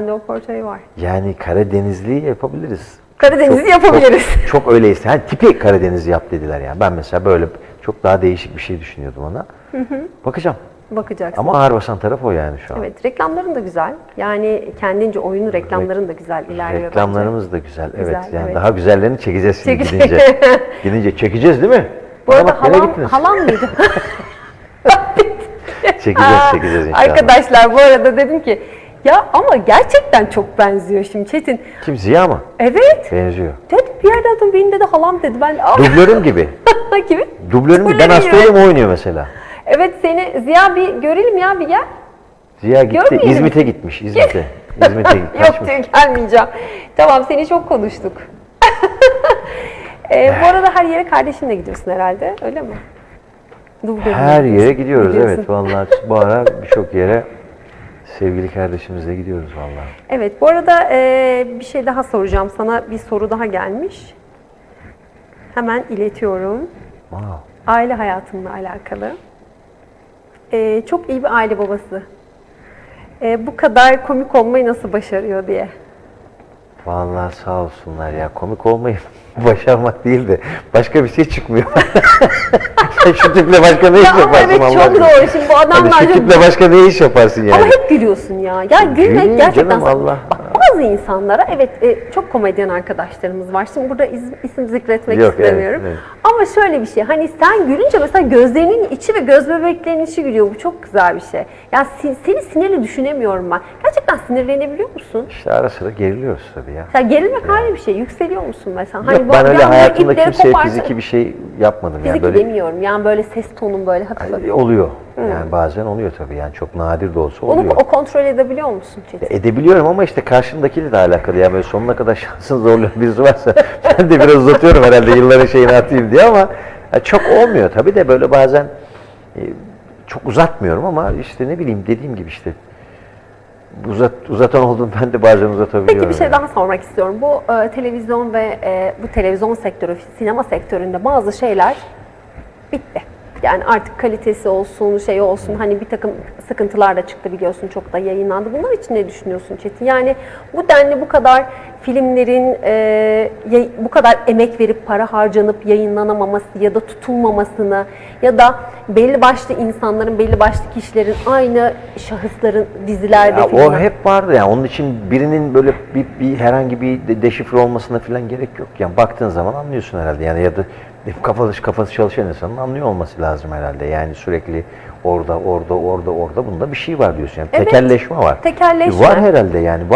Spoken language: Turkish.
Bende o portföy var. Yani Karadenizli'yi yapabiliriz. Karadeniz'i yapabiliriz. Çok, çok öyleyse. Hani tipi Karadeniz yap dediler yani. Ben mesela böyle çok daha değişik bir şey düşünüyordum ona. Bakacağım. Bakacaksın. Ama ağır basan taraf o yani şu an. Evet, reklamların da güzel. Yani kendince oyunu reklamların da güzel ilerliyor Reklamlarımız da güzel. Güzel, evet. Yani evet. daha güzellerini çekeceğiz şimdi Çekeceğiz. gidince. gidince çekeceğiz değil mi? Bu arada bak, halam, halam mıydı? Çekeceğiz, çekeceğiz inşallah. Arkadaşlar bu arada dedim ki ya ama gerçekten çok benziyor şimdi Çetin. Kim Ziya mı? Evet. Benziyor. Dedi bir yerden sonra benim dedi halam dedi. Ben Aa, Dublörüm gibi. gibi. Dublörüm gibi. Ben Dublörün hasta gibi. olayım o oynuyor mesela. Evet seni Ziya bir görelim ya bir gel. Ziya gitti. Görmeyelim. İzmit'e gitmiş. İzmit'e. İzmit'e gitti. Yok Kaçmış. diyor gelmeyeceğim. Tamam seni çok konuştuk. Ee, bu arada her yere kardeşinle gidiyorsun herhalde öyle mi? Dublörünle Her yere gidiyoruz Gidiyorsun. evet vallahi bu ara birçok yere sevgili kardeşimizle gidiyoruz vallahi. Evet, bu arada e, bir şey daha soracağım sana. Bir soru daha gelmiş. Hemen iletiyorum. Wow. Aile hayatınla alakalı. E, çok iyi bir aile babası. E, bu kadar komik olmayı nasıl başarıyor diye. Vallahi sağ olsunlar ya komik olmayı başarmak değil de başka bir şey çıkmıyor. Şu tiple başka ne iş Ya ama yaparsın evet Allah çok aşkına? doğru. Şimdi bu Hani adamlar şu tiple başka ne iş yaparsın yani? Ama hep gülüyorsun ya. Ya gülmek gerçekten... canım, Allah. Bak bazı insanlara evet e, çok komedyen arkadaşlarımız var. Şimdi burada iz- isim zikretmek Yok, evet, istemiyorum. evet. Ama şöyle bir şey. Hani sen gülünce mesela gözlerinin içi ve göz bebeklerinin içi gülüyor. Bu çok güzel bir şey. Ya si- seni sinirli düşünemiyorum ben. Gerçekten sinirlenebiliyor musun? İşte ara sıra geriliyoruz tabii ya. Ya gerilmek ayrı bir şey. Yükseliyor musun mesela? Yok bu- ben öyle hayatımda kimseye koparsa- fiziki bir şey yapmadım yani Fiziki böyle demiyorum. Yani böyle ses tonun böyle hafif. oluyor. Yani bazen oluyor tabii yani çok nadir de olsa Onu oluyor. o kontrol edebiliyor musun Çetin? Edebiliyorum ama işte karşımdakiyle de alakalı yani böyle sonuna kadar şansın zorlayan birisi varsa ben de biraz uzatıyorum herhalde yılların şeyini atayım diye ama ya çok olmuyor tabii de böyle bazen e, çok uzatmıyorum ama işte ne bileyim dediğim gibi işte uzat, uzatan oldum ben de bazen uzatabiliyorum. Peki bir şey yani. daha sormak istiyorum. Bu e, televizyon ve e, bu televizyon sektörü, sinema sektöründe bazı şeyler bitti. Yani artık kalitesi olsun, şey olsun hani bir takım sıkıntılar da çıktı biliyorsun çok da yayınlandı. Bunlar için ne düşünüyorsun Çetin? Yani bu denli bu kadar filmlerin e, bu kadar emek verip para harcanıp yayınlanamaması ya da tutulmamasını ya da belli başlı insanların, belli başlı kişilerin aynı şahısların dizilerde Ya o hep vardı yani onun için birinin böyle bir, bir herhangi bir de- deşifre olmasına falan gerek yok. Yani baktığın zaman anlıyorsun herhalde yani ya da kafası kafası çalışan insanın anlıyor olması lazım herhalde. Yani sürekli orada orada orada orada bunda bir şey var diyorsun. Yani Evet. tekelleşme var. Tekelleşme. Var herhalde yani.